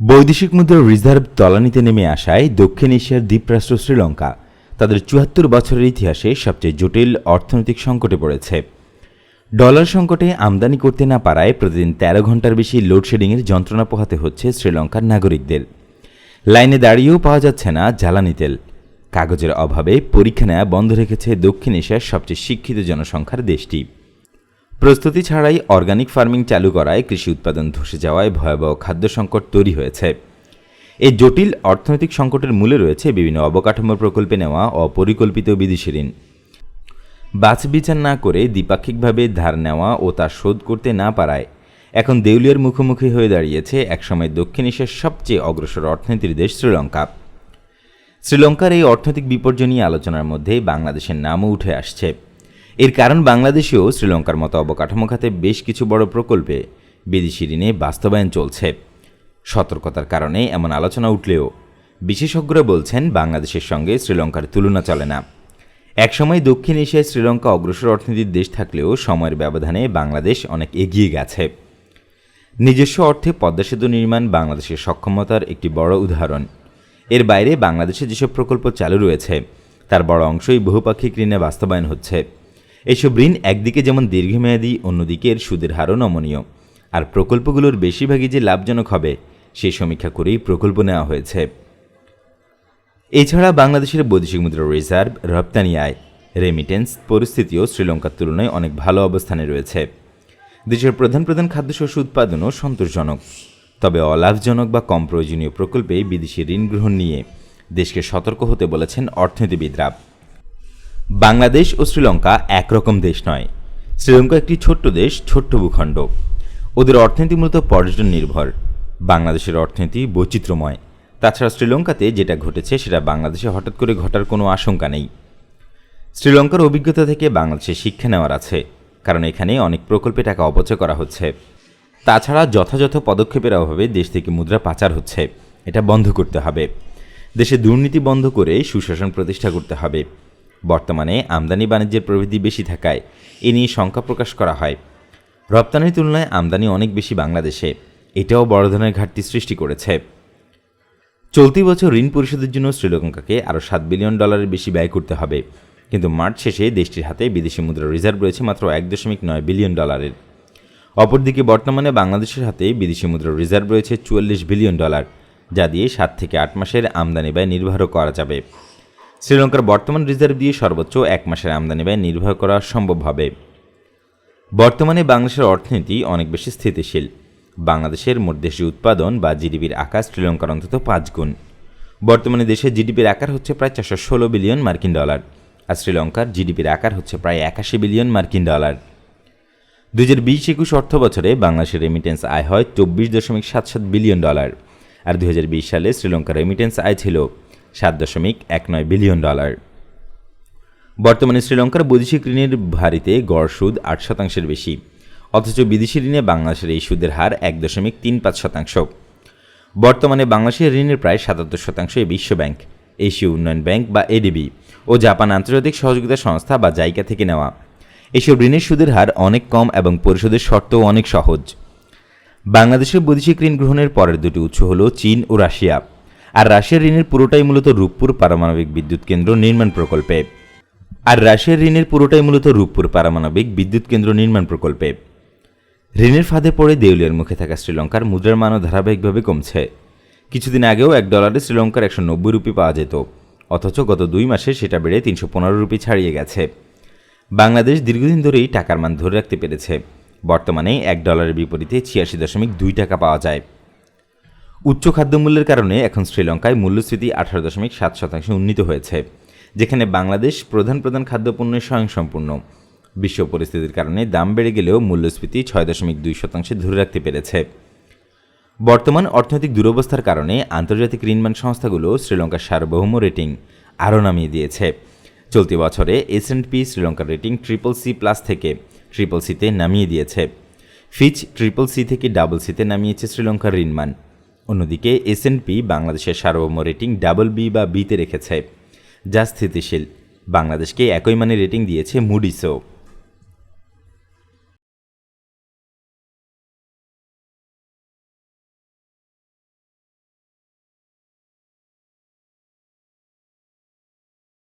বৈদেশিক মুদ্রার রিজার্ভ তলানিতে নেমে আসায় দক্ষিণ এশিয়ার দ্বীপরাষ্ট্র শ্রীলঙ্কা তাদের চুয়াত্তর বছরের ইতিহাসে সবচেয়ে জটিল অর্থনৈতিক সংকটে পড়েছে। ডলার সংকটে আমদানি করতে না পারায় প্রতিদিন তেরো ঘণ্টার বেশি লোডশেডিংয়ের যন্ত্রণা পোহাতে হচ্ছে শ্রীলঙ্কার নাগরিকদের। লাইনে দাঁড়িয়েও পাওয়া যাচ্ছে না জ্বালানি তেল। কাগজের অভাবে পরীক্ষা নেওয়া বন্ধ রেখেছে দক্ষিণ এশিয়ার সবচেয়ে শিক্ষিত জনসংখ্যার দেশটি। প্রস্তুতি ছাড়াই অর্গানিক ফার্মিং চালু করায় কৃষি উৎপাদন ধসে যাওয়ায় ভয়াবহ খাদ্য সংকট তৈরি হয়েছে। এই জটিল অর্থনৈতিক সংকটের মূলে রয়েছে বিভিন্ন অবকাঠামো প্রকল্পে নেওয়া অপরিকল্পিত বিদেশি ঋণ। বাছবিচার না করে দ্বিপাক্ষিকভাবে ধার নেওয়া ও তা শোধ করতে না পারায় এখন দেউলিয়ার মুখোমুখি হয়ে দাঁড়িয়েছে একসময় দক্ষিণ এশিয়ার সবচেয়ে অগ্রসর অর্থনীতির দেশ শ্রীলঙ্কা। শ্রীলঙ্কার এই অর্থনৈতিক বিপর্যয় নিয়ে আলোচনার মধ্যে বাংলাদেশের নামও উঠে আসছে। এর কারণ বাংলাদেশেও শ্রীলঙ্কার মতো অবকাঠামো খাতে বেশ কিছু বড় প্রকল্পে বিদেশি ঋণে বাস্তবায়ন চলছে। সতর্কতার কারণে এমন আলোচনা উঠলেও বিশেষজ্ঞরা বলছেন বাংলাদেশের সঙ্গে শ্রীলঙ্কার তুলনা চলে না। একসময় দক্ষিণ এশিয়ায় শ্রীলঙ্কা অগ্রসর অর্থনীতির দেশ থাকলেও সময়ের ব্যবধানে বাংলাদেশ অনেক এগিয়ে গেছে। নিজস্ব অর্থে পদ্মা সেতু নির্মাণ বাংলাদেশের সক্ষমতার একটি বড় উদাহরণ। এর বাইরে বাংলাদেশে যেসব প্রকল্প চালু রয়েছে, তার বড় অংশই বহুপাক্ষিক ঋণে বাস্তবায়ন হচ্ছে। এসব ঋণ একদিকে যেমন দীর্ঘমেয়াদী, অন্যদিকে এর সুদের হারও নমনীয়। আর প্রকল্পগুলোর বেশিরভাগই যে লাভজনক হবে, সে সমীক্ষা করেই প্রকল্প নেওয়া হয়েছে। এছাড়া বাংলাদেশের বৈদেশিক মুদ্রা রিজার্ভ রপ্তানি আয় রেমিটেন্স পরিস্থিতিও শ্রীলঙ্কার তুলনায় অনেক ভালো অবস্থানে রয়েছে। দেশের প্রধান প্রধান খাদ্যশস্য উৎপাদনও সন্তোষজনক। তবে অলাভজনক বা কম প্রয়োজনীয় প্রকল্পে বিদেশি ঋণ গ্রহণ নিয়ে দেশকে সতর্ক হতে বলেছেন অর্থনীতিবিদরা। বাংলাদেশ ও শ্রীলঙ্কা একরকম দেশ নয়। শ্রীলঙ্কা একটি ছোট্ট দেশ, ছোট্ট ভূখণ্ড। ওদের অর্থনীতি মূলত পর্যটন নির্ভর বাংলাদেশের অর্থনীতি বৈচিত্র্যময়। তাছাড়া শ্রীলঙ্কাতে যেটা ঘটেছে, সেটা বাংলাদেশে হঠাৎ করে ঘটার কোনো আশঙ্কা নেই। শ্রীলঙ্কার অভিজ্ঞতা থেকে বাংলাদেশে শিক্ষা নেওয়ার আছে, কারণ এখানে অনেক প্রকল্পে টাকা অপচয় করা হচ্ছে। তাছাড়া যথাযথ পদক্ষেপের অভাবে দেশ থেকে মুদ্রা পাচার হচ্ছে। এটা বন্ধ করতে হবে। দেশে দুর্নীতি বন্ধ করে সুশাসন প্রতিষ্ঠা করতে হবে। বর্তমানে আমদানি বাণিজ্যের প্রবৃদ্ধি বেশি থাকায় এ নিয়ে শঙ্কা প্রকাশ করা হয়। রপ্তানির তুলনায় আমদানি অনেক বেশি বাংলাদেশে। এটাও বড় ধরনের ঘাটতি সৃষ্টি করেছে। চলতি বছর ঋণ পরিশোধের জন্য শ্রীলঙ্কাকে আরও সাত বিলিয়ন ডলারের বেশি ব্যয় করতে হবে। কিন্তু মার্চ শেষে দেশটির হাতে বিদেশি মুদ্রা রিজার্ভ রয়েছে মাত্র এক দশমিক নয় বিলিয়ন ডলারের। অপরদিকে বর্তমানে বাংলাদেশের হাতে বিদেশি মুদ্রা রিজার্ভ রয়েছে চুয়াল্লিশ বিলিয়ন ডলার, যা দিয়ে সাত থেকে আট মাসের আমদানি ব্যয় নির্বাহও করা যাবে। শ্রীলঙ্কার বর্তমান রিজার্ভ দিয়ে সর্বোচ্চ এক মাসের আমদানি ব্যয় নির্ভর করা সম্ভব হবে। বর্তমানে বাংলাদেশের অর্থনীতি অনেক বেশি স্থিতিশীল। বাংলাদেশের মোট দেশি উৎপাদন বা জিডিপির আকার শ্রীলঙ্কার অন্তত পাঁচ গুণ। বর্তমানে দেশের জিডিপির আকার হচ্ছে প্রায় চারশো ষোলো বিলিয়ন মার্কিন ডলার, আর শ্রীলঙ্কার জিডিপির আকার হচ্ছে প্রায় একাশি বিলিয়ন মার্কিন ডলার। দু হাজার বিশ একুশ অর্থ বছরে বাংলাদেশের রেমিটেন্স আয় হয় চব্বিশ দশমিক সাত সাত বিলিয়ন ডলার, আর দু হাজার বিশ সালে শ্রীলঙ্কার রেমিটেন্স আয় ছিল সাত দশমিক এক নয় বিলিয়ন ডলার। বর্তমানে শ্রীলঙ্কার বৈদেশিক ঋণের ভারিতে গড় সুদ আট শতাংশের বেশি। অথচ বিদেশি ঋণে বাংলাদেশের এই সুদের হার এক দশমিক তিন পাঁচ শতাংশ। বর্তমানে বাংলাদেশের ঋণের প্রায় সাতাত্তর শতাংশ বিশ্ব ব্যাংক, এশীয় উন্নয়ন ব্যাংক বা এডিবি ও জাপান আন্তর্জাতিক সহযোগিতা সংস্থা বা জাইকা থেকে নেওয়া। এসব ঋণের সুদের হার অনেক কম এবং পরিশোধের শর্তও অনেক সহজ। বাংলাদেশের বৈদেশিক ঋণ গ্রহণের পরের দুটি উৎস হল চীন ও রাশিয়া। আর রাশিয়ার ঋণের পুরোটাই মূলত রূপপুর পারমাণবিক বিদ্যুৎ কেন্দ্র নির্মাণ প্রকল্পে। আর রাশিয়ার ঋণের পুরোটাই মূলত রূপপুর পারমাণবিক বিদ্যুৎ কেন্দ্র নির্মাণ প্রকল্পে। ঋণের ফাঁদে পড়ে দেউলিয়ার মুখে থাকা শ্রীলঙ্কার মুদ্রার মানও ধারাবাহিকভাবে কমছে। কিছুদিন আগেও এক ডলারে শ্রীলঙ্কার একশো নব্বই রুপি পাওয়া যেত। অথচ গত দুই মাসে সেটা বেড়ে তিনশো পনেরো রুপি ছাড়িয়ে গেছে। বাংলাদেশ দীর্ঘদিন ধরেই টাকার মান ধরে রাখতে পেরেছে। বর্তমানে এক ডলারের বিপরীতে ছিয়াশি দশমিক দুই টাকা পাওয়া যায়। উচ্চ খাদ্যমূল্যের কারণে এখন শ্রীলঙ্কায় মূল্যস্ফীতি আঠারো দশমিক সাত শতাংশ উন্নীত হয়েছে, যেখানে বাংলাদেশ প্রধান প্রধান খাদ্যপণ্যের স্বয়ংসম্পূর্ণ। বিশ্ব পরিস্থিতির কারণে দাম বেড়ে গেলেও মূল্যস্ফীতি ছয় দশমিক দুই শতাংশে ধরে রাখতে পেরেছে। বর্তমান অর্থনৈতিক দুরবস্থার কারণে আন্তর্জাতিক ঋণমান সংস্থাগুলো শ্রীলঙ্কার সার্বভৌম রেটিং আরও নামিয়ে দিয়েছে। চলতি বছরে এস পি শ্রীলঙ্কার রেটিং ট্রিপল সি প্লাস থেকে ট্রিপল সিতে নামিয়ে দিয়েছে। ফিচ ট্রিপল সি থেকে ডাবল সিতে নামিয়েছে শ্রীলঙ্কার ঋণমান অন্যদিকে এস পি বাংলাদেশের সার্বভৌম রেটিং ডাবল বি বা বিতে রেখেছে, যা স্থিতিশীল। বাংলাদেশকে একই মানে রেটিং দিয়েছে মুডিসও